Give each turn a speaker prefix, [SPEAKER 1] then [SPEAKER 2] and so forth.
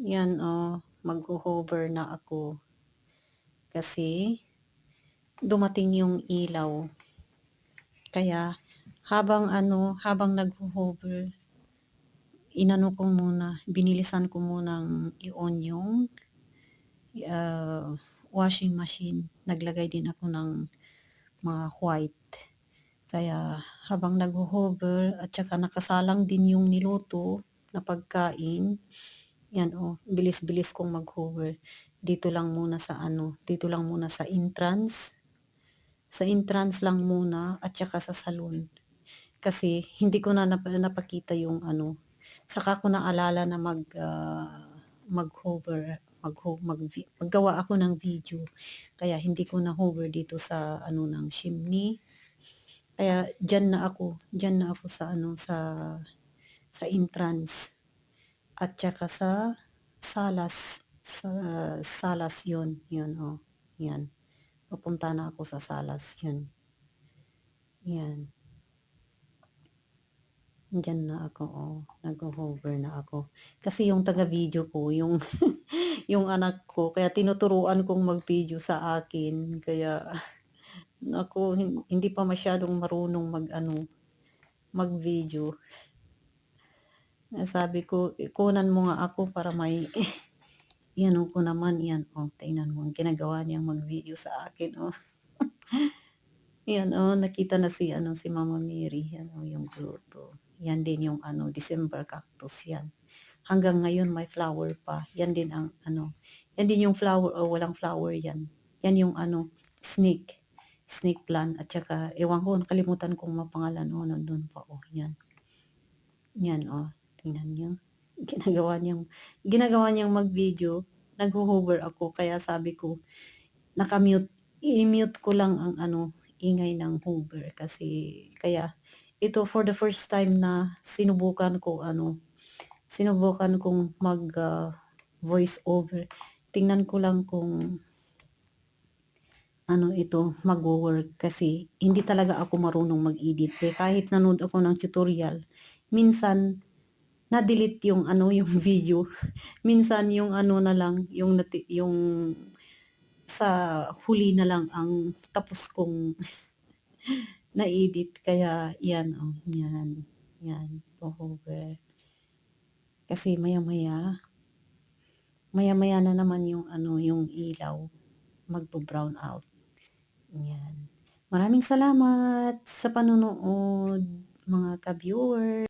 [SPEAKER 1] Yan oh, magho-hover na ako. Kasi dumating yung ilaw. Kaya habang ano, habang nagho-hover, inano ko muna, binilisan ko munang i-on yung uh, washing machine. Naglagay din ako ng mga white. Kaya habang nagho-hover at saka nakasalang din yung niluto na pagkain, yan oh, bilis-bilis kong mag-hover. Dito lang muna sa ano, dito lang muna sa entrance. Sa entrance lang muna at saka sa salon. Kasi hindi ko na nap napakita yung ano, saka ko naalala na mag uh, mag-hover, mag, mag maggawa ako ng video. Kaya hindi ko na hover dito sa ano ng chimney. Kaya diyan na ako, diyan na ako sa ano sa sa entrance at saka sa salas sa salas yun yun oh yan papunta na ako sa salas yun yan Diyan na ako, oh. Nagho-hover na ako. Kasi yung taga-video ko, yung yung anak ko, kaya tinuturuan kong mag-video sa akin. Kaya, ako, hindi pa masyadong marunong mag-ano, mag-video. Sabi ko, kunan mo nga ako para may, yan ko naman, yan, oh, tingnan mo, ginagawa niyang mag-video sa akin, oh. yan, oh, nakita na si, ano, si Mama Mary, yan, oh, yung grupo. Yan din yung ano, December cactus yan. Hanggang ngayon may flower pa. Yan din ang ano. Yan din yung flower o walang flower yan. Yan yung ano, snake. Snake plant. At saka, ewan ko, nakalimutan kong mapangalan. Oh, nandun pa. Oh, yan. Yan, oh. Tingnan nyo. Ginagawa niyang, ginagawa niyang mag-video. Nag-hover ako. Kaya sabi ko, nakamute. I-mute ko lang ang ano, ingay ng hover. Kasi, kaya, ito for the first time na sinubukan ko ano, sinubukan kong mag uh, voice over. Tingnan ko lang kung ano ito, mag-work kasi hindi talaga ako marunong mag-edit. Eh, kahit nanood ako ng tutorial, minsan na-delete yung ano yung video. minsan yung ano na lang, yung yung sa huli na lang ang tapos kong na-edit kaya yan oh, yan. Yan, hover. Kasi maya-maya maya-maya na naman yung ano, yung ilaw magbo-brown out. Yan. Maraming salamat sa panonood mga ka-viewer.